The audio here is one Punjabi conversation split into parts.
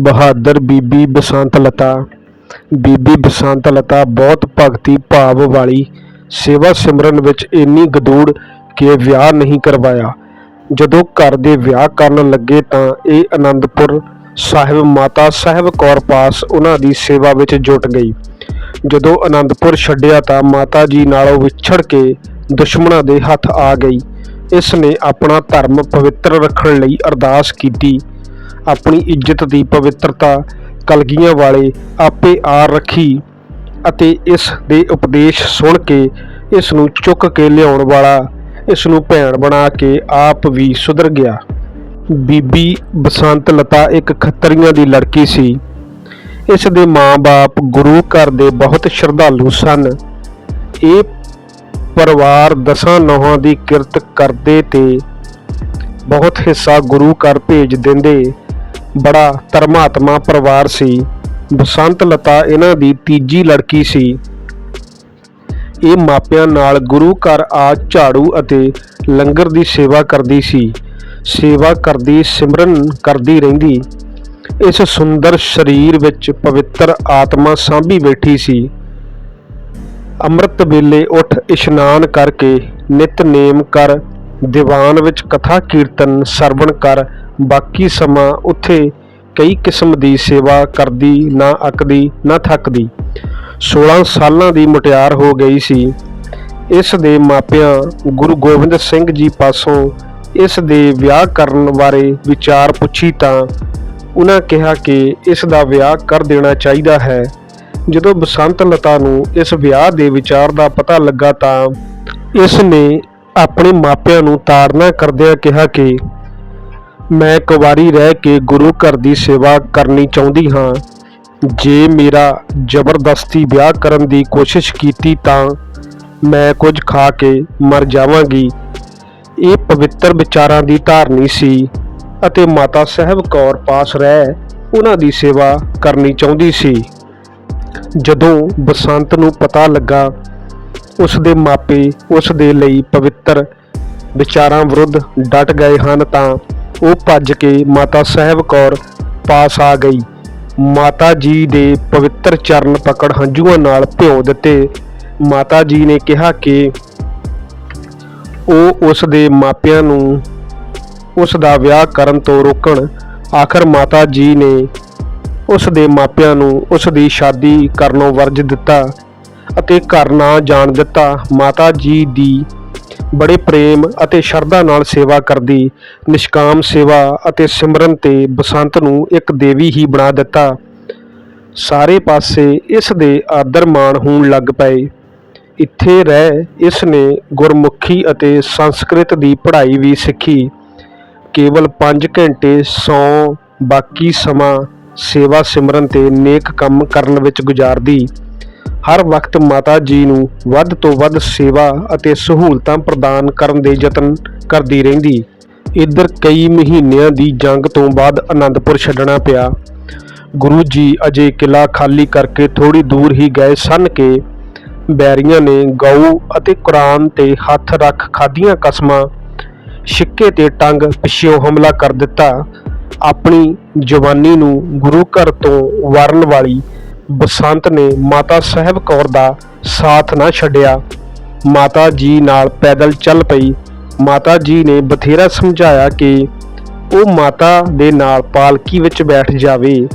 ਬਹਾਦਰ ਬੀਬੀ ਬਸੰਤ ਲਤਾ। ਬੀਬੀ ਬਸੰਤ ਲਤਾ ਬਹੁਤ ਭਗਤੀ ਭਾਵ ਵਾਲੀ ਸੇਵਾ ਸਿਮਰਨ ਵਿੱਚ ਇੰਨੀ ਗਦੂੜ ਕਿ ਵਿਆਹ ਨਹੀਂ ਕਰਵਾਇਆ। ਜਦੋਂ ਘਰ ਦੇ ਵਿਆਹ ਕਰਨ ਲੱਗੇ ਤਾਂ ਇਹ ਆਨੰਦਪੁਰ ਸਾਹਿਬ ਮਾਤਾ ਸਾਹਿਬ ਕੌਰ ਪਾਸ ਉਹਨਾਂ ਦੀ ਸੇਵਾ ਵਿੱਚ ਜੁਟ ਗਈ। ਜਦੋਂ ਆਨੰਦਪੁਰ ਛੱਡਿਆ ਤਾਂ ਮਾਤਾ ਜੀ ਨਾਲੋਂ ਵਿਛੜ ਕੇ ਦੁਸ਼ਮਣਾਂ ਦੇ ਹੱਥ ਆ ਗਈ। ਇਸ ਨੇ ਆਪਣਾ ਧਰਮ ਪਵਿੱਤਰ ਰੱਖਣ ਲਈ ਅਰਦਾਸ ਕੀਤੀ। ਆਪਣੀ ਇੱਜ਼ਤ ਦੀ ਪਵਿੱਤਰਤਾ ਕਲਗੀਆਂ ਵਾਲੇ ਆਪੇ ਆ ਰੱਖੀ ਅਤੇ ਇਸ ਦੇ ਉਪਦੇਸ਼ ਸੁਣ ਕੇ ਇਸ ਨੂੰ ਚੁੱਕ ਕੇ ਲਿਆਉਣ ਵਾਲਾ ਇਸ ਨੂੰ ਭੈਣ ਬਣਾ ਕੇ ਆਪ ਵੀ ਸੁਧਰ ਗਿਆ। ਬੀਬੀ ਬਸੰਤ ਲਤਾ ਇੱਕ ਖੱਤਰੀਆਂ ਦੀ ਲੜਕੀ ਸੀ। ਇਸ ਦੇ ਮਾਂ-ਬਾਪ ਗੁਰੂ ਘਰ ਦੇ ਬਹੁਤ ਸ਼ਰਧਾਲੂ ਸਨ। ਇਹ ਪਰਿਵਾਰ ਦਸਾਂ ਨੌਹਾਂ ਦੀ ਕਿਰਤ ਕਰਦੇ ਤੇ ਬਹੁਤ ਹਿੱਸਾ ਗੁਰੂ ਘਰ ਭੇਜ ਦਿੰਦੇ। ਬੜਾ ਧਰਮਾਤਮਾ ਪਰਿਵਾਰ ਸੀ। ਬਸੰਤ ਲਤਾ ਇਹਨਾਂ ਦੀ ਤੀਜੀ ਲੜਕੀ ਸੀ। ਇਹ ਮਾਪਿਆਂ ਨਾਲ ਗੁਰੂ ਘਰ ਆ ਝਾੜੂ ਅਤੇ ਲੰਗਰ ਦੀ ਸੇਵਾ ਕਰਦੀ ਸੀ। ਸੇਵਾ ਕਰਦੀ, ਸਿਮਰਨ ਕਰਦੀ ਰਹਿੰਦੀ। ਇਸ ਸੁੰਦਰ ਸਰੀਰ ਵਿੱਚ ਪਵਿੱਤਰ ਆਤਮਾ ਸਾਂਭੀ ਬੈਠੀ ਸੀ। ਅੰਮ੍ਰਿਤ ਵੇਲੇ ਉੱਠ ਇਸ਼ਨਾਨ ਕਰਕੇ ਨਿਤਨੇਮ ਕਰ, ਦੀਵਾਨ ਵਿੱਚ ਕਥਾ ਕੀਰਤਨ ਸਰਵਣ ਕਰ ਬਾਕੀ ਸਮਾਂ ਉੱਥੇ ਕਈ ਕਿਸਮ ਦੀ ਸੇਵਾ ਕਰਦੀ, ਨਾ ਅੱਕਦੀ, ਨਾ ਥੱਕਦੀ। 16 ਸਾਲਾਂ ਦੀ ਮੁਟਿਆਰ ਹੋ ਗਈ ਸੀ। ਇਸ ਦੇ ਮਾਪਿਆਂ ਗੁਰੂ ਗੋਬਿੰਦ ਸਿੰਘ ਜੀ ਪਾਸੋਂ ਇਸ ਦੇ ਵਿਆਹ ਕਰਨ ਬਾਰੇ ਵਿਚਾਰ ਪੁੱਛੀ ਤਾਂ ਉਹਨਾਂ ਕਿਹਾ ਕਿ ਇਸ ਦਾ ਵਿਆਹ ਕਰ ਦੇਣਾ ਚਾਹੀਦਾ ਹੈ। ਜਦੋਂ ਬਸੰਤ ਲਤਾ ਨੂੰ ਇਸ ਵਿਆਹ ਦੇ ਵਿਚਾਰ ਦਾ ਪਤਾ ਲੱਗਾ ਤਾਂ ਇਸ ਨੇ ਆਪਣੇ ਮਾਪਿਆਂ ਨੂੰ ਤਾੜਨਾ ਕਰਦਿਆਂ ਕਿਹਾ ਕਿ ਮੈਂ ਕੁਵਾਰੀ ਰਹਿ ਕੇ ਗੁਰੂ ਘਰ ਦੀ ਸੇਵਾ ਕਰਨੀ ਚਾਹੁੰਦੀ ਹਾਂ। ਜੇ ਮੇਰਾ ਜ਼ਬਰਦਸਤੀ ਵਿਆਹ ਕਰਨ ਦੀ ਕੋਸ਼ਿਸ਼ ਕੀਤੀ ਤਾਂ ਮੈਂ ਕੁਝ ਖਾ ਕੇ ਮਰ ਜਾਵਾਂਗੀ। ਇਹ ਪਵਿੱਤਰ ਵਿਚਾਰਾਂ ਦੀ ਧਾਰਨੀ ਸੀ ਅਤੇ ਮਾਤਾ ਸਾਹਿਬ ਕੌਰ ਪਾਸ ਰਹਿ ਉਹਨਾਂ ਦੀ ਸੇਵਾ ਕਰਨੀ ਚਾਹੁੰਦੀ ਸੀ। ਜਦੋਂ ਬਸੰਤ ਨੂੰ ਪਤਾ ਲੱਗਾ ਉਸ ਦੇ ਮਾਪੇ ਉਸ ਦੇ ਲਈ ਪਵਿੱਤਰ ਵਿਚਾਰਾਂ ਵਿਰੁੱਧ ਡਟ ਗਏ ਹਨ ਤਾਂ ਉਹ ਭੱਜ ਕੇ ਮਾਤਾ ਸਾਹਿਬ ਕੌਰ ਪਾਸ ਆ ਗਈ। ਮਾਤਾ ਜੀ ਦੇ ਪਵਿੱਤਰ ਚਰਨ ਪਕੜ ਹੰਝੂਆਂ ਨਾਲ ਭਿਓ ਦਿੱਤੇ। ਮਾਤਾ ਜੀ ਨੇ ਕਿਹਾ ਕਿ ਉਹ ਉਸ ਦੇ ਮਾਪਿਆਂ ਨੂੰ ਉਸ ਦਾ ਵਿਆਹ ਕਰਨ ਤੋਂ ਰੋਕਣ। ਆਖਰ ਮਾਤਾ ਜੀ ਨੇ ਉਸ ਦੇ ਮਾਪਿਆਂ ਨੂੰ ਉਸ ਦੀ ਸ਼ਾਦੀ ਕਰਨੋਂ ਵਰਜ ਦਿੱਤਾ ਅਤੇ ਘਰ ਨਾ ਜਾਣ ਦਿੱਤਾ। ਮਾਤਾ ਜੀ ਦੀ ਬੜੇ ਪ੍ਰੇਮ ਅਤੇ ਸ਼ਰਧਾ ਨਾਲ ਸੇਵਾ ਕਰਦੀ, ਨਿਸ਼ਕਾਮ ਸੇਵਾ ਅਤੇ ਸਿਮਰਨ ਤੇ ਬਸੰਤ ਨੂੰ ਇੱਕ ਦੇਵੀ ਹੀ ਬਣਾ ਦਿੱਤਾ। ਸਾਰੇ ਪਾਸੇ ਇਸ ਦੇ ਆਦਰ ਮਾਣ ਹੋਣ ਲੱਗ ਪਏ। ਇੱਥੇ ਰਹਿ ਇਸ ਨੇ ਗੁਰਮੁਖੀ ਅਤੇ ਸੰਸਕ੍ਰਿਤ ਦੀ ਪੜ੍ਹਾਈ ਵੀ ਸਿੱਖੀ। ਕੇਵਲ 5 ਘੰਟੇ ਸੌ, ਬਾਕੀ ਸਮਾਂ ਸੇਵਾ ਸਿਮਰਨ ਤੇ ਨੇਕ ਕੰਮ ਕਰਨ ਵਿੱਚ ਗੁਜ਼ਾਰਦੀ। ਹਰ ਵਕਤ ਮਾਤਾ ਜੀ ਨੂੰ ਵੱਧ ਤੋਂ ਵੱਧ ਸੇਵਾ ਅਤੇ ਸਹੂਲਤਾਂ ਪ੍ਰਦਾਨ ਕਰਨ ਦੇ ਯਤਨ ਕਰਦੀ ਰਹਿੰਦੀ। ਇੱਧਰ ਕਈ ਮਹੀਨਿਆਂ ਦੀ ਜੰਗ ਤੋਂ ਬਾਅਦ ਆਨੰਦਪੁਰ ਛੱਡਣਾ ਪਿਆ। ਗੁਰੂ ਜੀ ਅਜੇ ਕਿਲਾ ਖਾਲੀ ਕਰਕੇ ਥੋੜੀ ਦੂਰ ਹੀ ਗਏ ਸਨ ਕਿ ਬੈਰੀਆਂ ਨੇ ਗਊ ਅਤੇ ਕੁਰਾਨ ਤੇ ਹੱਥ ਰੱਖ ਖਾਧੀਆਂ ਕਸਮਾਂ, ਛਿੱਕੇ ਤੇ ਟੰਗ ਪਿਛਿਓਂ ਹਮਲਾ ਕਰ ਦਿੱਤਾ। ਆਪਣੀ ਜਵਾਨੀ ਨੂੰ ਗੁਰੂ ਘਰ ਤੋਂ ਵਾਰਨ ਵਾਲੀ ਬਸੰਤ ਨੇ ਮਾਤਾ ਸਾਹਿਬ ਕੌਰ ਦਾ ਸਾਥ ਨਾ ਛੱਡਿਆ। ਮਾਤਾ ਜੀ ਨਾਲ ਪੈਦਲ ਚੱਲ ਪਈ। ਮਾਤਾ ਜੀ ਨੇ ਬਥੇਰਾ ਸਮਝਾਇਆ ਕਿ ਉਹ ਮਾਤਾ ਦੇ ਨਾਲ ਪਾਲਕੀ ਵਿੱਚ ਬੈਠ ਜਾਵੇ।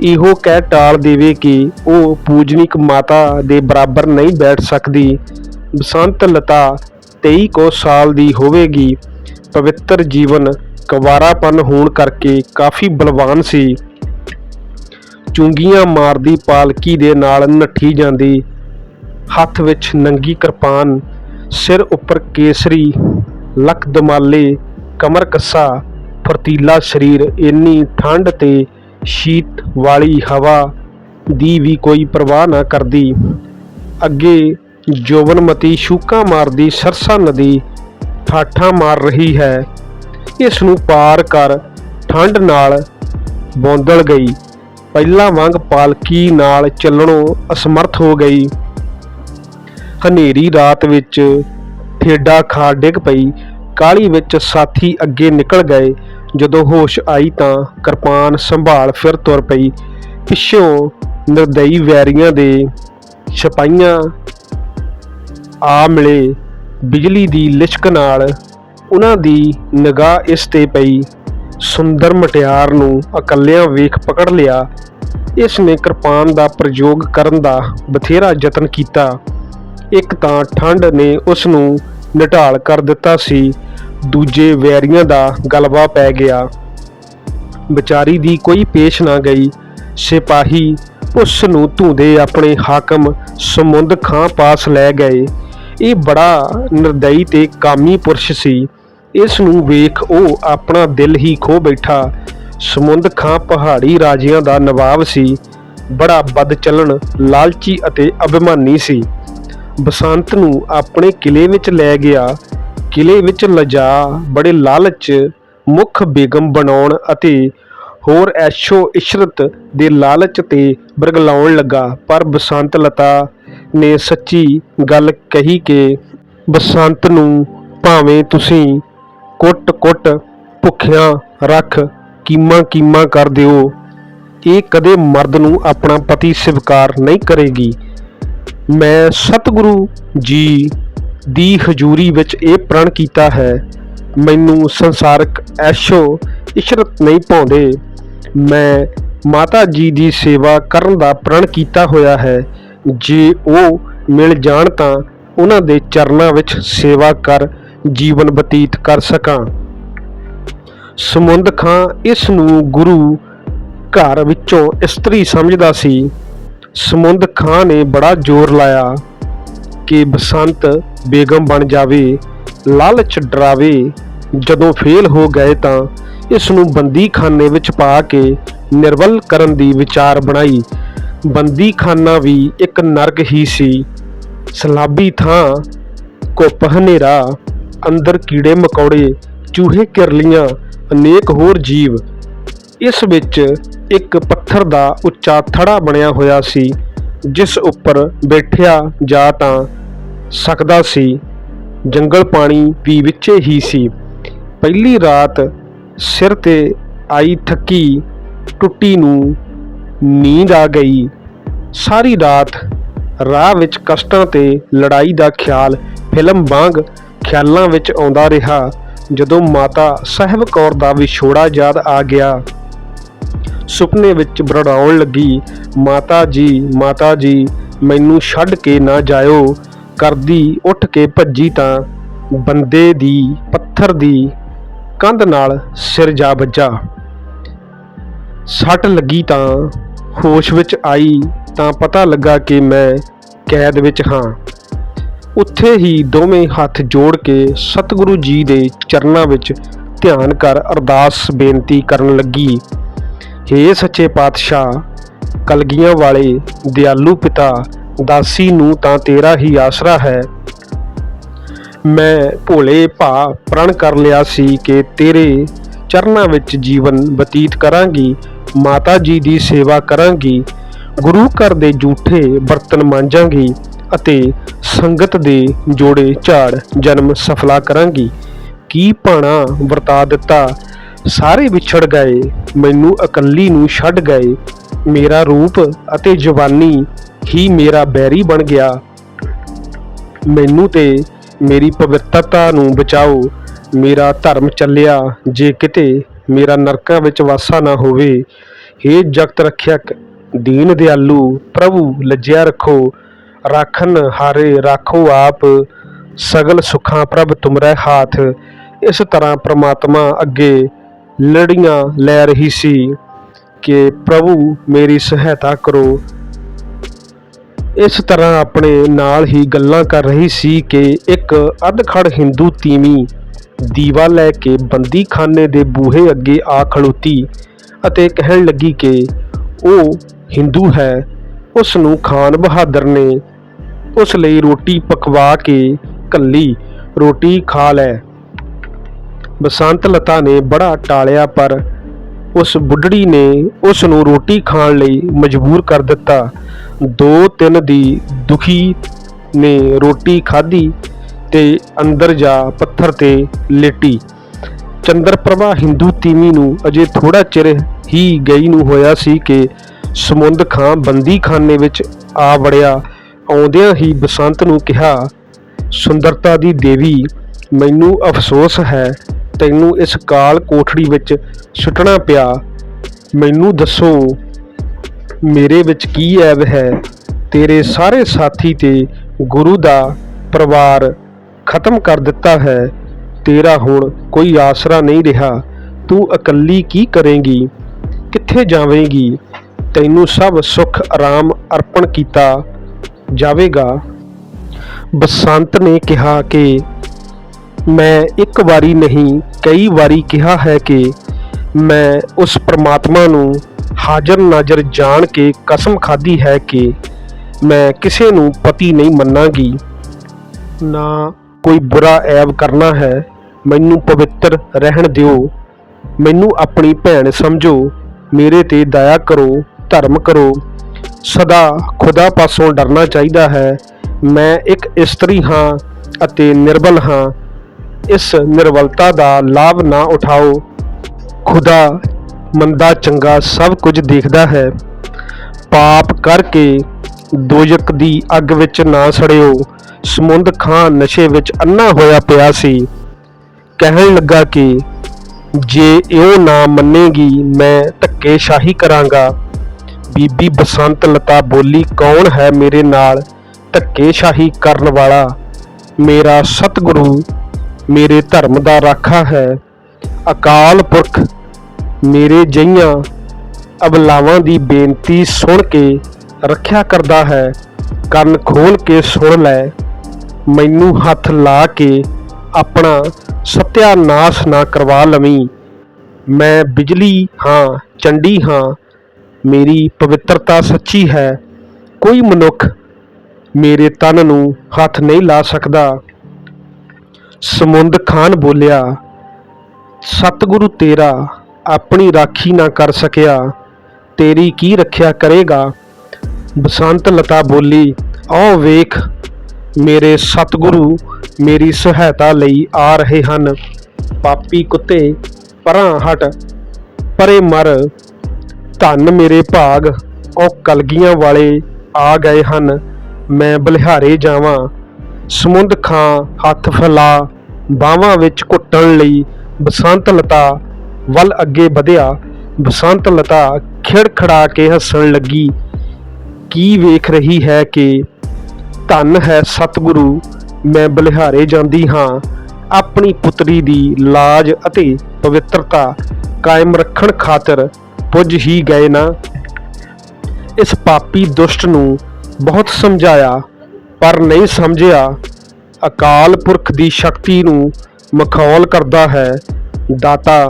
ਇਹੋ ਕਹਿ ਟਾਲ ਦੇਵੇ ਕਿ ਉਹ ਪੂਜਨੀਕ ਮਾਤਾ ਦੇ ਬਰਾਬਰ ਨਹੀਂ ਬੈਠ ਸਕਦੀ। ਬਸੰਤ ਲਤਾ 23 ਕੋ ਸਾਲ ਦੀ ਹੋਵੇਗੀ। ਪਵਿੱਤਰ ਜੀਵਨ ਕੁਵਾਰਾਪਨ ਹੋਣ ਕਰਕੇ ਕਾਫੀ ਬਲਵਾਨ ਸੀ। ਚੁੰਗੀਆਂ ਮਾਰਦੀ ਪਾਲਕੀ ਦੇ ਨਾਲ ਨੱਠੀ ਜਾਂਦੀ। ਹੱਥ ਵਿੱਚ ਨੰਗੀ ਕਿਰਪਾਨ, ਸਿਰ ਉੱਪਰ ਕੇਸਰੀ ਲੱਖ ਦਮਾਲੇ, ਕਮਰ ਕੱਸਾ, ਫਰਤੀਲਾ ਸਰੀਰ, ਇੰਨੀ ਠੰਡ ਤੇ ਸ਼ੀਤ ਵਾਲੀ ਹਵਾ ਦੀ ਵੀ ਕੋਈ ਪਰਵਾਹ ਨਾ ਕਰਦੀ। ਅੱਗੇ ਜੋਵਨਮਤੀ ਸ਼ੂਕਾਂ ਮਾਰਦੀ ਸਰਸਾ ਨਦੀ, ਠਾਠਾਂ ਮਾਰ ਰਹੀ ਹੈ। ਇਸ ਨੂੰ ਪਾਰ ਕਰ ਠੰਡ ਨਾਲ ਬੌਂਦਲ ਗਈ। ਪਹਿਲਾਂ ਵਾਂਗ ਪਾਲਕੀ ਨਾਲ ਚੱਲਣੋਂ ਅਸਮਰਥ ਹੋ ਗਈ। ਹਨੇਰੀ ਰਾਤ ਵਿੱਚ ਠੇਡਾ ਖਾ ਡਿੱਗ ਪਈ। ਕਾਲੀ ਵਿੱਚ ਸਾਥੀ ਅੱਗੇ ਨਿਕਲ ਗਏ। ਜਦੋਂ ਹੋਸ਼ ਆਈ ਤਾਂ ਕਿਰਪਾਨ ਸੰਭਾਲ ਫਿਰ ਤੁਰ ਪਈ। ਪਿੱਛੋਂ ਨਿਰਦਈ ਵੈਰੀਆਂ ਦੇ ਸਿਪਾਹੀਆਂ ਆ ਮਿਲੇ। ਬਿਜਲੀ ਦੀ ਲਿਸ਼ਕ ਨਾਲ ਉਹਨਾਂ ਦੀ ਨਿਗਾਹ ਇਸ ਤੇ ਪਈ। ਸੁੰਦਰ ਮਟਿਆਰ ਨੂੰ ਇਕੱਲਿਆਂ ਵੇਖ ਪਕੜ ਲਿਆ, ਇਸ ਨੇ ਕਿਰਪਾਨ ਦਾ ਪ੍ਰਯੋਗ ਕਰਨ ਦਾ ਬਥੇਰਾ ਯਤਨ ਕੀਤਾ। ਇੱਕ ਤਾਂ ਠੰਡ ਨੇ ਉਸ ਨੂੰ ਨਿਢਾਲ ਕਰ ਦਿੱਤਾ ਸੀ, ਦੂਜੇ ਵੈਰੀਆਂ ਦਾ ਗਲਬਾ ਪੈ ਗਿਆ। ਵਿਚਾਰੀ ਦੀ ਕੋਈ ਪੇਸ਼ ਨਾ ਗਈ, ਸਿਪਾਹੀ ਉਸ ਨੂੰ ਧੂੰਦੇ ਆਪਣੇ ਹਾਕਮ ਸਮੁੰਦ ਖਾਂ ਪਾਸ ਲੈ ਗਏ। ਇਹ ਬੜਾ ਨਿਰਦਈ ਤੇ ਕਾਮੀ ਪੁਰਸ਼ ਸੀ। ਇਸ ਨੂੰ ਵੇਖ ਉਹ ਆਪਣਾ ਦਿਲ ਹੀ ਖੋ ਬੈਠਾ। ਸਮੁੰਦ ਖਾਂ ਪਹਾੜੀ ਰਾਜਿਆਂ ਦਾ ਨਵਾਬ ਸੀ। ਬੜਾ ਬਦ ਚੱਲਣ ਲਾਲਚੀ ਅਤੇ ਅਭਿਮਾਨੀ ਸੀ। ਬਸੰਤ ਨੂੰ ਆਪਣੇ ਕਿਲੇ ਵਿੱਚ ਲੈ ਗਿਆ। ਕਿਲੇ ਵਿੱਚ ਲਜਾ। ਬੜੇ ਲਾਲਚ, ਮੁੱਖ ਬੇਗਮ ਬਣਾਉਣ ਅਤੇ ਹੋਰ ਐਸ਼ੋ ਇਸ਼ਰਤ ਦੇ ਲਾਲਚ ਤੇ ਬਰਗਲਾਉਣ ਲੱਗਾ। ਪਰ ਬਸੰਤ ਲਤਾ ਨੇ ਸੱਚੀ ਗੱਲ ਕਹੀ ਕਿ ਬਸੰਤ ਨੂੰ ਭਾਵੇਂ ਤੁਸੀਂ ਕੁੱਟ-ਕੁੱਟ ਭੁੱਖਿਆਂ ਰੱਖ ਕੀਮਾ ਕੀਮਾ ਕਰ ਦਿਓ। ਇਹ ਕਦੇ ਮਰਦ ਨੂੰ ਆਪਣਾ ਪਤੀ ਸਵੀਕਾਰ ਨਹੀਂ ਕਰੇਗੀ। ਮੈਂ ਸਤਿਗੁਰੂ ਜੀ ਦੀ ਹਜ਼ੂਰੀ ਵਿੱਚ ਇਹ ਪ੍ਰਣ ਕੀਤਾ ਹੈ, ਮੈਨੂੰ ਸੰਸਾਰਕ ਐਸ਼ੋ ਇਸ਼ਰਤ ਨਹੀਂ ਪਾਉਂਦੇ। ਮੈਂ ਮਾਤਾ ਜੀ ਦੀ ਸੇਵਾ ਕਰਨ ਦਾ ਪ੍ਰਣ ਕੀਤਾ ਹੋਇਆ ਹੈ। ਜੇ ਉਹ ਮਿਲ ਜਾਣ ਤਾਂ ਉਹਨਾਂ ਦੇ ਚਰਨਾਂ ਵਿੱਚ ਸੇਵਾ ਕਰ ਜੀਵਨ ਬਤੀਤ ਕਰ ਸਕਾਂ। ਸਮੁੰਦ ਖਾਂ ਇਸ ਨੂੰ ਗੁਰੂ ਘਰ ਵਿੱਚੋਂ ਇਸਤਰੀ ਸਮਝਦਾ ਸੀ। ਸਮੁੰਦ ਖਾਂ ਨੇ ਬੜਾ ਜ਼ੋਰ ਲਾਇਆ ਕਿ ਬਸੰਤ ਬੇਗਮ ਬਣ ਜਾਵੇ, ਲਾਲਚ ਡਰਾਵੇ। ਜਦੋਂ ਫੇਲ ਹੋ ਗਏ ਤਾਂ ਇਸ ਨੂੰ ਬੰਦੀਖਾਨੇ ਵਿੱਚ ਪਾ ਕੇ ਨਿਰਵਲ ਕਰਨ ਦੀ ਵਿਚਾਰ ਬਣਾਈ। ਬੰਦੀਖਾਨਾ ਵੀ ਇੱਕ ਨਰਕ ਹੀ ਸੀ। ਸਲਾਬੀ ਥਾਂ ਕੁੱਪ ਹਨੇਰਾ ਅੰਦਰ ਕੀੜੇ, ਮਕੌੜੇ, ਚੂਹੇ, ਕਿਰਲੀਆਂ, ਅਨੇਕ ਹੋਰ ਜੀਵ। ਇਸ ਵਿੱਚ ਇੱਕ ਪੱਥਰ ਦਾ ਉੱਚਾ ਥੜਾ ਬਣਿਆ ਹੋਇਆ ਸੀ, ਜਿਸ ਉੱਪਰ ਬੈਠਿਆ ਜਾ ਤਾਂ ਸਕਦਾ ਸੀ। ਜੰਗਲ ਪਾਣੀ ਵੀ ਵਿੱਚੇ ਹੀ ਸੀ। ਪਹਿਲੀ ਰਾਤ ਸਿਰ ਤੇ ਆਈ ਥੱਕੀ ਟੁੱਟੀ ਨੂੰ ਨੀਂਦ ਆ ਗਈ। ਸਾਰੀ ਰਾਤ ਰਾਹ ਵਿੱਚ ਕਸ਼ਟਾਂ ਤੇ ਲੜਾਈ ਦਾ ਖਿਆਲ ਫਿਲਮ ਵਾਂਗ ਖਿਆਲਾਂ ਵਿੱਚ ਆਉਂਦਾ ਰਿਹਾ, ਜਦੋਂ ਮਾਤਾ ਸਾਹਿਬ ਕੌਰ ਦਾ ਵਿਛੋੜਾ ਯਾਦ ਆ ਗਿਆ। ਸੁਪਨੇ ਵਿੱਚ ਬਰੜਾਉਣ ਲੱਗੀ, ਮਾਤਾ ਜੀ ਮਾਤਾ ਜੀ, ਮੈਨੂੰ ਛੱਡ ਕੇ ਨਾ ਜਾਇਓ। ਕਰਦੀ ਉੱਠ ਕੇ ਭੱਜੀ ਤਾਂ, ਬੰਦੇ ਦੀ, ਪੱਥਰ ਦੀ ਕੰਧ ਨਾਲ ਸਿਰ ਜਾ ਵੱਜਾ। ਸੱਟ ਲੱਗੀ ਤਾਂ ਹੋਸ਼ ਵਿੱਚ ਆਈ, ਤਾਂ ਪਤਾ ਲੱਗਾ ਕਿ ਮੈਂ ਕੈਦ ਵਿੱਚ ਹਾਂ। ਉੱਥੇ ਹੀ ਦੋਵੇਂ ਹੱਥ ਜੋੜ ਕੇ ਸਤਿਗੁਰੂ ਜੀ ਦੇ ਚਰਨਾਂ ਵਿੱਚ ਧਿਆਨ ਕਰ ਅਰਦਾਸ ਬੇਨਤੀ ਕਰਨ ਲੱਗੀ। ਹੇ ਸੱਚੇ ਪਾਤਸ਼ਾਹ, ਕਲਗੀਆਂ ਵਾਲੇ ਦਿਆਲੂ ਪਿਤਾ, ਦਾਸੀ ਨੂੰ ਤਾਂ ਤੇਰਾ ਹੀ ਆਸਰਾ ਹੈ। ਮੈਂ ਭੋਲੇ ਭਾ ਪ੍ਰਣ ਕਰ ਲਿਆ ਸੀ ਕਿ ਤੇਰੇ ਚਰਨਾਂ ਵਿੱਚ ਜੀਵਨ ਬਤੀਤ ਕਰਾਂਗੀ, ਮਾਤਾ ਜੀ ਦੀ ਸੇਵਾ ਕਰਾਂਗੀ, ਗੁਰੂ ਘਰ ਦੇ ਝੂਠੇ ਬਰਤਨ ਮਾਂਜਾਂਗੀ ਅਤੇ ਸੰਗਤ ਦੇ ਜੋੜੇ ਝਾੜ ਜਨਮ ਸਫਲਾ ਕਰਾਂਗੀ। ਕੀ ਭਾਣਾ ਵਰਤਾ ਦਿੱਤਾ? ਸਾਰੇ ਵਿਛੜ ਗਏ, ਮੈਨੂੰ ਇਕੱਲੀ ਨੂੰ ਛੱਡ ਗਏ। ਮੇਰਾ ਰੂਪ ਅਤੇ ਜਵਾਨੀ ਹੀ ਮੇਰਾ ਬੈਰੀ ਬਣ ਗਿਆ। ਮੈਨੂੰ ਤੇ ਮੇਰੀ ਪਵਿੱਤਰਤਾ ਨੂੰ ਬਚਾਓ। ਮੇਰਾ ਧਰਮ ਚੱਲਿਆ, ਜੇ ਕਿਤੇ ਮੇਰਾ ਨਰਕਾਂ ਵਿੱਚ ਵਾਸਾ ਨਾ ਹੋਵੇ। हे ਜਗਤ ਰੱਖਿਅਕ ਦੀਨ ਦਿਆਲੂ ਪ੍ਰਭੂ, ਲੱਜਿਆ ਰੱਖੋ। ਰਾਖਨ ਹਾਰੇ ਰਾਖੋ ਆਪ, ਸਗਲ ਸੁਖਾਂ ਪ੍ਰਭ ਤੁਮਰੇ ਹਾਥ। ਇਸ ਤਰ੍ਹਾਂ ਪ੍ਰਮਾਤਮਾ ਅੱਗੇ ਲੜੀਆਂ ਲੈ ਰਹੀ ਸੀ ਕਿ ਪ੍ਰਭੂ ਮੇਰੀ ਸਹਾਇਤਾ ਕਰੋ। ਇਸ ਤਰ੍ਹਾਂ ਆਪਣੇ ਨਾਲ ਹੀ ਗੱਲਾਂ ਕਰ ਰਹੀ ਸੀ ਕਿ ਇੱਕ ਅਧਖੜ ਹਿੰਦੂ ਤੀਵੀ ਦੀਵਾ ਲੈ ਕੇ ਬੰਦੀਖਾਨੇ ਦੇ ਬੂਹੇ ਅੱਗੇ ਆ ਖਲੋਤੀ ਅਤੇ ਕਹਿਣ ਲੱਗੀ ਕਿ ਉਹ ਹਿੰਦੂ ਹੈ ਉਸ ਨੂੰ ਖਾਨ ਬਹਾਦਰ ਨੇ ਉਸ ਲਈ ਰੋਟੀ ਪਕਵਾ ਕੇ ਕੱਲੀ, ਰੋਟੀ ਖਾ ਲੈ। ਬਸੰਤ ਲਤਾ ਨੇ ਬੜਾ ਟਾਲਿਆ, ਪਰ ਉਸ ਬੁੱਢੜੀ ਨੇ ਉਸ ਨੂੰ ਰੋਟੀ ਖਾਣ ਲਈ ਮਜਬੂਰ ਕਰ ਦਿੱਤਾ। ਦੋ ਤਿੰਨ ਦੀ ਦੁਖੀ ਨੇ ਰੋਟੀ ਖਾਧੀ ਤੇ ਅੰਦਰ ਜਾ ਪੱਥਰ ਤੇ ਲੇਟੀ। ਚੰਦਰਪ੍ਰਭਾ ਹਿੰਦੂ ਤੀਵੀ ਨੂੰ ਅਜੇ ਥੋੜਾ ਚਿਰ ਹੀ ਗਈ ਨੂੰ ਹੋਇਆ ਸੀ ਕਿ ਸਮੁੰਦ ਖਾਂ ਬੰਦੀ ਖਾਨੇ ਵਿੱਚ ਆ ਵੜਿਆ। ਆਉਂਦਿਆਂ ਹੀ ਬਸੰਤ ਨੂੰ ਕਿਹਾ, ਸੁੰਦਰਤਾ ਦੀ ਦੇਵੀ, ਮੈਨੂੰ ਅਫਸੋਸ ਹੈ, ਤੈਨੂੰ ਇਸ ਕਾਲ ਕੋਠੜੀ ਵਿੱਚ ਸੁੱਟਣਾ ਪਿਆ। ਮੈਨੂੰ ਦੱਸੋ, ਮੇਰੇ ਵਿੱਚ ਕੀ ਐਬ ਹੈ? ਤੇਰੇ ਸਾਰੇ ਸਾਥੀ ਤੇ ਗੁਰੂ ਦਾ ਪਰਿਵਾਰ ਖਤਮ ਕਰ ਦਿੱਤਾ ਹੈ। ਤੇਰਾ ਹੁਣ ਕੋਈ ਆਸਰਾ ਨਹੀਂ ਰਿਹਾ। ਤੂੰ ਇਕੱਲੀ ਕੀ ਕਰੇਂਗੀ? ਕਿੱਥੇ ਜਾਵੇਂਗੀ? ਤੈਨੂੰ ਸਭ ਸੁੱਖ, ਆਰਾਮ, ਅਰਪਣ ਕੀਤਾ। ਜਾਵੇਗਾ। ਬਸੰਤ ਨੇ ਕਿਹਾ ਕਿ ਮੈਂ ਇੱਕ ਵਾਰੀ ਨਹੀਂ, ਕਈ ਵਾਰੀ ਕਿਹਾ ਹੈ ਕਿ ਮੈਂ ਉਸ ਪ੍ਰਮਾਤਮਾ ਨੂੰ ਹਾਜ਼ਰ ਨਾਜ਼ਰ ਜਾਣ ਕੇ ਕਸਮ ਖਾਧੀ ਹੈ ਕਿ ਮੈਂ ਕਿਸੇ ਨੂੰ ਪਤੀ ਨਹੀਂ ਮੰਨਾਂਗੀ। ਨਾ ਕੋਈ ਬੁਰਾ ਐਬ ਕਰਨਾ ਹੈ, ਮੈਨੂੰ ਪਵਿੱਤਰ ਰਹਿਣ ਦਿਓ। ਮੈਨੂੰ ਆਪਣੀ ਭੈਣ ਸਮਝੋ, ਮੇਰੇ ਤੇ ਦਇਆ ਕਰੋ, ਧਰਮ ਕਰੋ। ਸਦਾ ਖੁਦਾ ਪਾਸੋਂ ਡਰਨਾ ਚਾਹੀਦਾ ਹੈ। ਮੈਂ ਇੱਕ ਇਸਤਰੀ ਹਾਂ ਅਤੇ ਨਿਰਬਲ ਹਾਂ। ਇਸ ਨਿਰਬਲਤਾ ਦਾ ਲਾਭ ਨਾ ਉਠਾਓ। ਖੁਦਾ ਮੰਦਾ ਚੰਗਾ ਸਭ ਕੁਝ ਦੇਖਦਾ ਹੈ। ਪਾਪ ਕਰਕੇ ਦੋਜਕ ਦੀ ਅੱਗ ਵਿੱਚ ਨਾ ਸੜਿਓ। ਸਮੁੰਦ ਖਾਂ ਨਸ਼ੇ ਵਿੱਚ ਅੰਨਾ ਹੋਇਆ ਪਿਆ ਸੀ। ਕਹਿਣ ਲੱਗਾ ਕਿ ਜੇ ਇਹੋ ਨਾ ਮੰਨੇਗੀ, ਮੈਂ ਧੱਕੇ ਸ਼ਾਹੀ ਕਰਾਂਗਾ। ਬੀਬੀ ਬਸੰਤ ਲਤਾ ਬੋਲੀ, ਕੌਣ ਹੈ ਮੇਰੇ ਨਾਲ? ਧੱਕੇਸ਼ਾਹੀ ਕਰਨ ਵਾਲਾ, ਮੇਰਾ ਸਤਿਗੁਰੂ ਮੇਰੇ ਧਰਮ ਦਾ ਰਾਖਾ ਹੈ। ਅਕਾਲ ਪੁਰਖ, ਮੇਰੇ ਜਈਆਂ ਅਬਲਾਵਾਂ ਦੀ ਬੇਨਤੀ ਸੁਣ ਕੇ ਰੱਖਿਆ ਕਰਦਾ ਹੈ। ਕੰਨ ਖੋਲ ਕੇ ਸੁਣ ਲੈ, ਮੈਨੂੰ ਹੱਥ ਲਾ ਕੇ ਆਪਣਾ ਸਤਿਆਨਾਸ਼ ਨਾ ਕਰਵਾ ਲਵੀਂ। ਮੈਂ ਬਿਜਲੀ ਹਾਂ, ਚੰਡੀ ਹਾਂ ਮੇਰੀ ਪਵਿੱਤਰਤਾ ਸੱਚੀ ਹੈ। ਕੋਈ ਮਨੁੱਖ ਮੇਰੇ ਤਨ ਨੂੰ ਹੱਥ ਨਹੀਂ ਲਾ ਸਕਦਾ। ਸਮੁੰਦ ਖਾਨ ਬੋਲਿਆ, ਸਤਿਗੁਰੂ ਤੇਰਾ ਆਪਣੀ ਰਾਖੀ ਨਾ ਕਰ ਸਕਿਆ, ਤੇਰੀ ਕੀ ਰੱਖਿਆ ਕਰੇਗਾ? ਬਸੰਤ ਲਤਾ ਬੋਲੀ, ਆਓ ਵੇਖ, ਮੇਰੇ ਸਤਿਗੁਰੂ ਮੇਰੀ ਸਹਾਇਤਾ ਲਈ ਆ ਰਹੇ ਹਨ। ਪਾਪੀ ਕੁੱਤੇ ਪਰਾਂ ਹਟ, ਪਰੇ ਮਰ ਧੰਨ ਮੇਰੇ ਭਾਗ, ਉਹ ਕਲਗੀਆਂ ਵਾਲੇ ਆ ਗਏ ਹਨ। ਮੈਂ ਬਲਿਹਾਰੇ ਜਾਵਾਂ। ਸਮੁੰਦ ਖਾਂ ਹੱਥ ਫੈਲਾ, ਬਾਹਾਂ ਵਿੱਚ ਘੁੱਟਣ ਲਈ ਬਸੰਤ ਲਤਾ ਵੱਲ ਅੱਗੇ ਵਧਿਆ। ਬਸੰਤ ਲਤਾ ਖਿੜਖੜਾ ਕੇ ਹੱਸਣ ਲੱਗੀ। ਕੀ ਵੇਖ ਰਹੀ ਹੈ ਕਿ ਧੰਨ ਹੈ ਸਤਿਗੁਰੂ, ਮੈਂ ਬਲਿਹਾਰੇ ਜਾਂਦੀ ਹਾਂ। ਆਪਣੀ ਪੁੱਤਰੀ ਦੀ ਲਾਜ ਅਤੇ ਪਵਿੱਤਰਤਾ ਕਾਇਮ ਰੱਖਣ ਖਾਤਰ ਪੁੱਜ ਹੀ ਗਏ ਨਾ। ਇਸ ਪਾਪੀ ਦੁਸ਼ਟ ਨੂੰ ਬਹੁਤ ਸਮਝਾਇਆ, ਪਰ ਨਹੀਂ ਸਮਝਿਆ। ਅਕਾਲ ਪੁਰਖ ਦੀ ਸ਼ਕਤੀ ਨੂੰ ਮਖੌਲ ਕਰਦਾ ਹੈ। ਦਾਤਾ,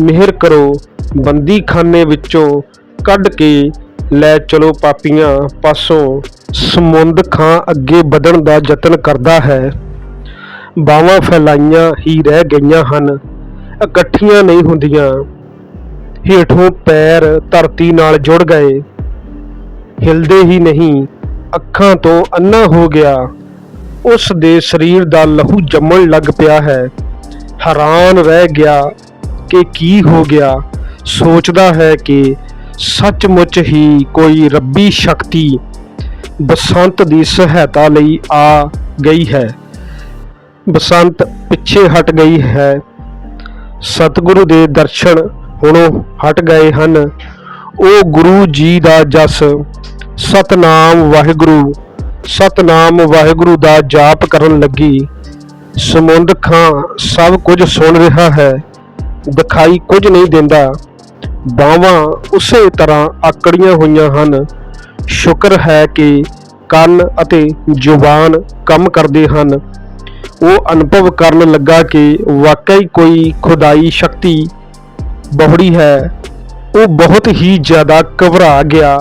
ਮਿਹਰ ਕਰੋ, ਬੰਦੀਖਾਨੇ ਵਿੱਚੋਂ ਕੱਢ ਕੇ ਲੈ ਚਲੋ ਪਾਪੀਆਂ ਪਾਸੋਂ। ਸਮੁੰਦ ਖਾਂ ਅੱਗੇ ਵਧਣ ਦਾ ਯਤਨ ਕਰਦਾ ਹੈ। ਬਾਹਾਂ ਫੈਲਾਈਆਂ ਹੀ ਰਹਿ ਗਈਆਂ ਹਨ, ਇਕੱਠੀਆਂ ਨਹੀਂ ਹੁੰਦੀਆਂ। ਹੇਠੋਂ ਪੈਰ ਧਰਤੀ ਨਾਲ ਜੁੜ ਗਏ। ਹਿਲਦੇ ਹੀ ਨਹੀਂ, ਅੱਖਾਂ ਤੋਂ ਅੰਨਾ ਹੋ ਗਿਆ। ਉਸ ਦੇ ਸਰੀਰ ਦਾ ਲਹੂ ਜੰਮਣ ਲੱਗ ਪਿਆ ਹੈ। ਹੈਰਾਨ ਰਹਿ ਗਿਆ ਕਿ ਕੀ ਹੋ ਗਿਆ। ਸੋਚਦਾ ਹੈ ਕਿ ਸੱਚਮੁੱਚ ਹੀ ਕੋਈ ਰੱਬੀ ਸ਼ਕਤੀ ਬਸੰਤ ਦੀ ਸਹਾਇਤਾ ਲਈ ਆ ਗਈ ਹੈ। ਬਸੰਤ ਪਿੱਛੇ ਹਟ ਗਈ ਹੈ। ਸਤਿਗੁਰੂ ਦੇ ਦਰਸ਼ਨ ਹੁਣੋਂ ਹਟ ਗਏ ਹਨ। ਉਹ ਗੁਰੂ ਜੀ ਦਾ ਜਸ, ਸਤਨਾਮ ਵਾਹਿਗੁਰੂ ਸਤਨਾਮ ਵਾਹਿਗੁਰੂ ਦਾ ਜਾਪ ਕਰਨ ਲੱਗੀ। ਸਮੁੰਦ ਖਾਂ ਸਭ ਕੁਝ ਸੁਣ ਰਿਹਾ ਹੈ, ਦਿਖਾਈ ਕੁਝ ਨਹੀਂ ਦਿੰਦਾ। ਬਾਹਾਂ ਉਸੇ ਤਰ੍ਹਾਂ ਆਕੜੀਆਂ ਹੋਈਆਂ ਹਨ। ਸ਼ੁਕਰ ਹੈ ਕਿ ਕੰਨ ਅਤੇ ਜ਼ੁਬਾਨ ਕੰਮ ਕਰਦੇ ਹਨ। ਉਹ ਅਨੁਭਵ ਕਰਨ ਲੱਗਾ ਕਿ ਵਾਕਈ ਕੋਈ ਖੁਦਾਈ ਸ਼ਕਤੀ ਬਹੁੜੀ ਹੈ। ਉਹ ਬਹੁਤ ਹੀ ਜ਼ਿਆਦਾ ਘਬਰਾ ਗਿਆ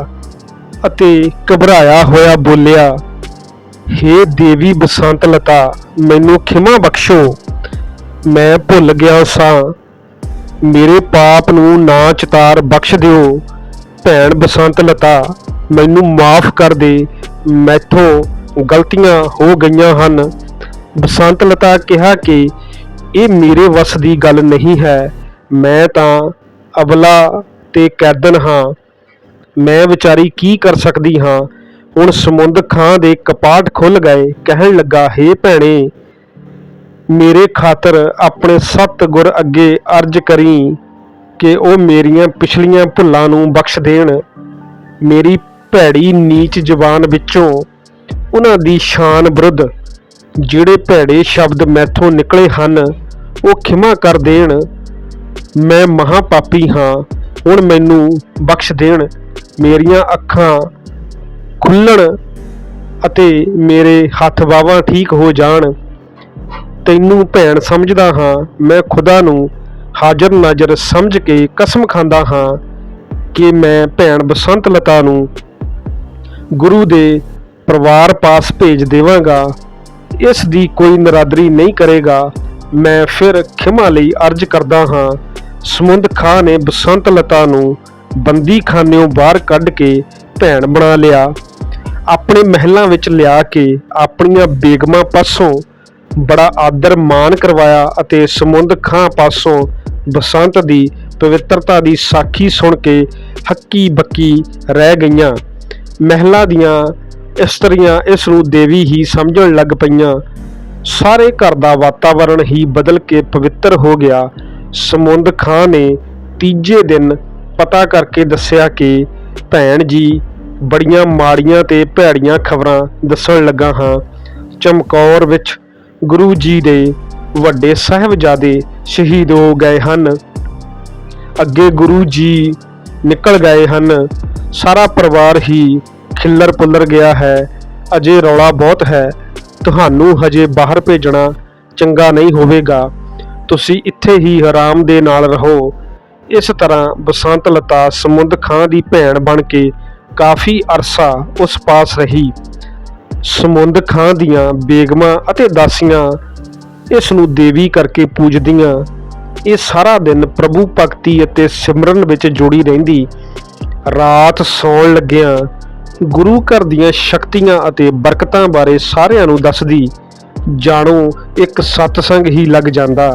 ਅਤੇ ਘਬਰਾਇਆ ਹੋਇਆ ਬੋਲਿਆ, ਹੇ ਦੇਵੀ ਬਸੰਤ ਲਤਾ, ਮੈਨੂੰ ਖਿਮਾ ਬਖਸ਼ੋ। ਮੈਂ ਭੁੱਲ ਗਿਆ ਸਾਂ। ਮੇਰੇ ਪਾਪ ਨੂੰ ਨਾ ਚਤਾਰ ਬਖਸ਼ ਦਿਓ। ਭੈਣ ਬਸੰਤ ਲਤਾ, ਮੈਨੂੰ ਮਾਫ ਕਰ ਦੇ। ਮੈਥੋਂ ਗਲਤੀਆਂ ਹੋ ਗਈਆਂ ਹਨ। ਬਸੰਤ ਲਤਾ ਕਿਹਾ ਕਿ ਇਹ ਮੇਰੇ ਵਸ ਦੀ ਗੱਲ ਨਹੀਂ ਹੈ। ਮੈਂ ਤਾਂ ਅਬਲਾ ਤੇ ਕੈਦਨ ਹਾਂ। ਮੈਂ ਵਿਚਾਰੀ ਕੀ ਕਰ ਸਕਦੀ ਹਾਂ? ਹੁਣ ਸਮੁੰਦ ਖਾਂ ਦੇ ਕਪਾਟ ਖੁੱਲ ਗਏ, ਕਹਿਣ ਲੱਗਾ, ਹੇ ਭੈਣੇ, ਮੇਰੇ ਖਾਤਰ ਆਪਣੇ ਸਤ ਗੁਰ ਅੱਗੇ ਅਰਜ ਕਰੀ ਕਿ ਉਹ ਮੇਰੀਆਂ ਪਿਛਲੀਆਂ ਭੁੱਲਾਂ ਨੂੰ ਬਖਸ਼ ਦੇਣ। ਮੇਰੀ ਭੈੜੀ ਨੀਚ ਜ਼ੁਬਾਨ ਵਿੱਚੋਂ ਉਹਨਾਂ ਦੀ ਸ਼ਾਨ ਵਿਰੁੱਧ ਜਿਹੜੇ ਭੈੜੇ ਸ਼ਬਦ ਮੈਥੋਂ ਨਿਕਲੇ ਹਨ, ਉਹ ਖਿਮਾ ਕਰ ਦੇਣ। ਮੈਂ ਮਹਾ ਪਾਪੀ ਹਾਂ, ਹੁਣ ਮੈਨੂੰ ਬਖਸ਼ ਦੇਣ। ਮੇਰੀਆਂ ਅੱਖਾਂ ਖੁੱਲਣ ਅਤੇ ਮੇਰੇ ਹੱਥ ਬਾਹਾਂ ਠੀਕ ਹੋ ਜਾਣ। ਤੈਨੂੰ ਭੈਣ ਸਮਝਦਾ ਹਾਂ, ਮੈਂ ਖੁਦਾ ਨੂੰ ਹਾਜ਼ਰ ਨਾਜ਼ਰ ਸਮਝ ਕੇ ਕਸਮ ਖਾਂਦਾ ਹਾਂ ਕਿ ਮੈਂ ਭੈਣ ਬਸੰਤ ਲਤਾ ਨੂੰ ਗੁਰੂ ਦੇ ਪਰਿਵਾਰ ਪਾਸ ਭੇਜ ਦੇਵਾਂਗਾ। ਇਸ ਦੀ ਕੋਈ ਨਰਾਦਰੀ ਨਹੀਂ ਕਰੇਗਾ। ਮੈਂ ਫਿਰ ਖਿਮਾ ਲਈ ਅਰਜ਼ ਕਰਦਾ ਹਾਂ ਸਮੁੰਦ ਖਾਂ ਨੇ ਬਸੰਤ ਲਤਾ ਨੂੰ ਬੰਦੀ ਖਾਨਿਓਂ ਬਾਹਰ ਕੱਢ ਕੇ ਭੈਣ ਬਣਾ ਲਿਆ। ਆਪਣੇ ਮਹਿਲਾਂ ਵਿੱਚ ਲਿਆ ਕੇ ਆਪਣੀਆਂ ਬੇਗਮਾਂ ਪਾਸੋਂ ਬੜਾ ਆਦਰ ਮਾਣ ਕਰਵਾਇਆ ਅਤੇ ਸਮੁੰਦ ਖਾਂ ਪਾਸੋਂ ਬਸੰਤ ਦੀ ਪਵਿੱਤਰਤਾ ਦੀ ਸਾਖੀ ਸੁਣ ਕੇ ਹੱਕੀ ਬੱਕੀ ਰਹਿ ਗਈਆਂ। ਮਹਿਲਾ ਦੀਆਂ ਇਸਤਰੀਆਂ ਇਸ ਨੂੰ ਦੇਵੀ ਹੀ ਸਮਝਣ ਲੱਗ ਪਈਆਂ। ਸਾਰੇ ਘਰ ਦਾ ਵਾਤਾਵਰਣ ਹੀ ਬਦਲ ਕੇ ਪਵਿੱਤਰ ਹੋ ਗਿਆ। ਸਮੁੰਦ ਖਾਂ ਨੇ ਤੀਜੇ ਦਿਨ ਪਤਾ ਕਰਕੇ ਦੱਸਿਆ ਕਿ ਭੈਣ ਜੀ ਬੜੀਆਂ ਮਾੜੀਆਂ ਤੇ ਭੈੜੀਆਂ ਖਬਰਾਂ ਦੱਸਣ ਲੱਗਾ ਹਾਂ। ਚਮਕੌਰ ਵਿੱਚ ਗੁਰੂ ਜੀ ਦੇ ਵੱਡੇ ਸਾਹਿਬਜ਼ਾਦੇ ਸ਼ਹੀਦ ਹੋ ਗਏ ਹਨ। ਅੱਗੇ ਗੁਰੂ ਜੀ ਨਿਕਲ ਗਏ ਹਨ। ਸਾਰਾ ਪਰਿਵਾਰ ਹੀ ਖਿੱਲਰ ਪੁੱਲਰ ਗਿਆ ਹੈ। ਅਜੇ ਰੌਲਾ ਬਹੁਤ ਹੈ। ਤੁਹਾਨੂੰ ਹਜੇ ਬਾਹਰ ਭੇਜਣਾ ਚੰਗਾ ਨਹੀਂ ਹੋਵੇਗਾ। ਤੁਸੀਂ ਇੱਥੇ ਹੀ ਹਰਾਮ ਦੇ ਨਾਲ ਰਹੋ। ਇਸ ਤਰ੍ਹਾਂ ਬਸੰਤ ਲਤਾ ਸਮੁੰਦ ਖਾਂ ਦੀ ਭੈਣ ਬਣ ਕੇ ਕਾਫੀ ਅਰਸਾ ਉਸ ਪਾਸ ਰਹੀ। ਸਮੁੰਦ ਖਾਂ ਦੀਆਂ ਬੇਗਮਾਂ ਅਤੇ ਦਾਸੀਆਂ ਇਸ ਨੂੰ ਦੇਵੀ ਕਰਕੇ ਪੂਜਦੀਆਂ। ਇਹ ਸਾਰਾ ਦਿਨ ਪ੍ਰਭੂ ਭਗਤੀ ਅਤੇ ਸਿਮਰਨ ਵਿੱਚ ਜੁੜੀ ਰਹਿੰਦੀ। ਰਾਤ ਸੌਣ ਲੱਗਿਆਂ ਗੁਰੂ ਘਰ ਦੀਆਂ ਸ਼ਕਤੀਆਂ ਅਤੇ ਬਰਕਤਾਂ ਬਾਰੇ ਸਾਰਿਆਂ ਨੂੰ ਦੱਸਦੀ, ਜਾਣੋ, ਇੱਕ ਸਤਸੰਗ ਹੀ ਲੱਗ ਜਾਂਦਾ।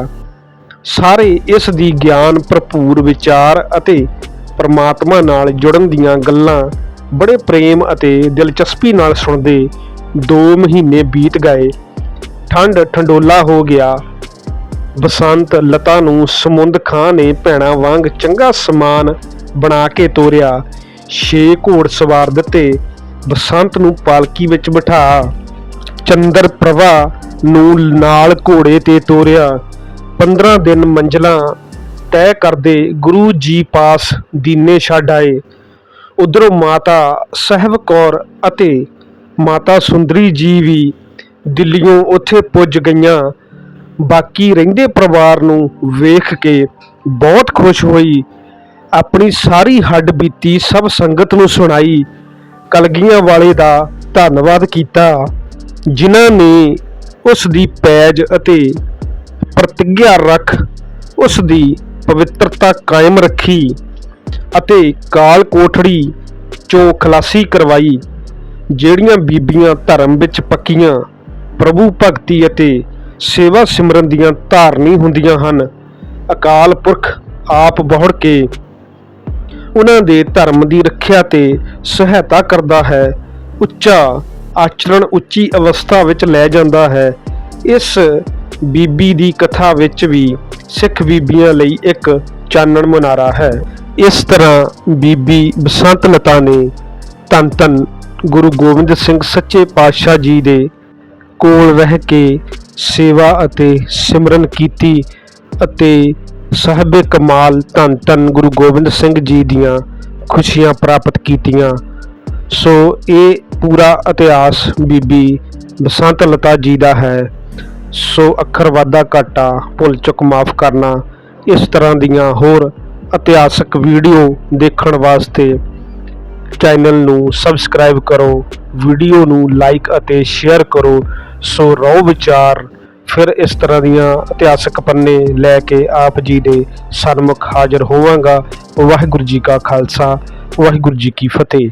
ਸਾਰੇ ਇਸ ਦੀ ਗਿਆਨ, ਭਰਪੂਰ ਵਿਚਾਰ ਅਤੇ ਪਰਮਾਤਮਾ ਨਾਲ ਜੁੜਨ ਦੀਆਂ ਗੱਲਾਂ ਬੜੇ ਪ੍ਰੇਮ ਅਤੇ ਦਿਲਚਸਪੀ ਨਾਲ ਸੁਣਦੇ 2 ਮਹੀਨੇ ਬੀਤ ਗਏ। ਠੰਡ ਠੰਡੋਲਾ ਹੋ ਗਿਆ। ਬਸੰਤ ਲਤਾ ਨੂੰ ਸਮੁੰਦ ਖਾਂ ਨੇ ਭੈਣਾ ਵਾਂਗ ਚੰਗਾ ਸਮਾਨ ਬਣਾ ਕੇ ਤੋਰਿਆ। ਛੇ ਘੋੜ ਸਵਾਰ ਦਿੱਤੇ। ਬਸੰਤ ਨੂੰ ਪਾਲਕੀ ਵਿੱਚ ਬਿਠਾ। ਚੰਦਰ ਪ੍ਰਭਾ ਨੂੰ ਨਾਲ ਘੋੜੇ ਤੇ ਤੋਰਿਆ। 15 ਦਿਨ ਮੰਜ਼ਲਾਂ ਤੈਅ ਕਰਦੇ ਗੁਰੂ ਜੀ ਪਾਸ ਦੀਨੇ ਛੱਡ ਆਏ। ਉਧਰੋਂ ਮਾਤਾ ਸਹਿਬ ਕੌਰ ਅਤੇ ਮਾਤਾ ਸੁੰਦਰੀ ਜੀ ਵੀ ਦਿੱਲੀੋਂ ਉੱਥੇ ਪੁੱਜ ਗਈਆਂ। ਬਾਕੀ ਰਹਿੰਦੇ ਪਰਿਵਾਰ ਨੂੰ ਵੇਖ ਕੇ ਬਹੁਤ ਖੁਸ਼ ਹੋਈ। ਆਪਣੀ ਸਾਰੀ ਹੱਡ ਬੀਤੀ ਸਭ ਸੰਗਤ ਨੂੰ ਸੁਣਾਈ। ਕਲਗੀਆਂ ਵਾਲੇ ਦਾ ਧੰਨਵਾਦ ਕੀਤਾ, ਜਿਨ੍ਹਾਂ ਨੇ ਉਸ ਦੀ ਪੈਜ ਅਤੇ ਪ੍ਰਤਿਗਿਆ ਰੱਖ ਉਸ ਦੀ ਪਵਿੱਤਰਤਾ ਕਾਇਮ ਰੱਖੀ ਅਤੇ ਕਾਲ ਕੋਠੜੀ ਚੋਂ ਖਲਾਸੀ ਕਰਵਾਈ, ਜਿਹੜੀਆਂ ਬੀਬੀਆਂ ਧਰਮ ਵਿੱਚ ਪੱਕੀਆਂ, ਪ੍ਰਭੂ ਭਗਤੀ ਅਤੇ ਸੇਵਾ ਸਿਮਰਨ ਦੀਆਂ ਧਾਰਨੀ ਹੁੰਦੀਆਂ ਹਨ, ਅਕਾਲ ਪੁਰਖ ਆਪ ਬਹੁੜ ਕੇ ਉਹਨਾਂ ਦੇ ਧਰਮ ਦੀ ਰੱਖਿਆ ਤੇ ਸਹਾਇਤਾ ਕਰਦਾ ਹੈ, ਉੱਚਾ ਆਚਰਣ ਉੱਚੀ ਅਵਸਥਾ ਵਿੱਚ ਲੈ ਜਾਂਦਾ ਹੈ, ਇਸ ਬੀਬੀ ਦੀ ਕਥਾ ਵਿੱਚ ਵੀ ਸਿੱਖ ਬੀਬੀਆਂ ਲਈ ਇੱਕ ਚਾਨਣ ਮੁਨਾਰਾ ਹੈ। ਇਸ ਤਰ੍ਹਾਂ ਬੀਬੀ ਬਸੰਤ ਲਤਾ ਨੇ ਧੰਨ ਧੰਨ ਗੁਰੂ ਗੋਬਿੰਦ ਸਿੰਘ ਸੱਚੇ ਪਾਤਸ਼ਾਹ ਜੀ ਦੇ ਕੋਲ ਰਹਿ ਕੇ ਸੇਵਾ ਅਤੇ ਸਿਮਰਨ ਕੀਤੀ ਅਤੇ ਸਾਹਿਬੇ ਕਮਾਲ ਧੰਨ ਧੰਨ ਗੁਰੂ ਗੋਬਿੰਦ ਸਿੰਘ ਜੀ ਦੀਆਂ ਖੁਸ਼ੀਆਂ ਪ੍ਰਾਪਤ ਕੀਤੀਆਂ। ਸੋ ਇਹ ਪੂਰਾ ਇਤਿਹਾਸ ਬੀਬੀ ਬਸੰਤ ਲਤਾ ਜੀ ਦਾ ਹੈ। ਸੋ ਅੱਖਰ ਵਾਧਾ ਘਾਟਾ, ਭੁੱਲ ਚੁੱਕ ਮਾਫ ਕਰਨਾ, ਇਸ ਤਰ੍ਹਾਂ ਦੀਆਂ ਹੋਰ ਇਤਿਹਾਸਕ ਵੀਡੀਓ ਦੇਖਣ ਵਾਸਤੇ ਚੈਨਲ ਨੂੰ ਸਬਸਕ੍ਰਾਈਬ ਕਰੋ, ਵੀਡੀਓ ਨੂੰ ਲਾਈਕ ਅਤੇ ਸ਼ੇਅਰ ਕਰੋ, ਸੋ ਰਹੋ ਵਿਚਾਰ। ਫਿਰ ਇਸ ਤਰ੍ਹਾਂ ਦੀਆਂ ਇਤਿਹਾਸਕ ਪੰਨੇ ਲੈ ਕੇ ਆਪ ਜੀ ਦੇ ਸਨਮੁਖ ਹਾਜ਼ਰ ਹੋਵਾਂਗਾ। ਵਾਹਿਗੁਰੂ ਜੀ ਕਾ ਖਾਲਸਾ, ਵਾਹਿਗੁਰੂ ਜੀ ਕੀ ਫਤਿਹ।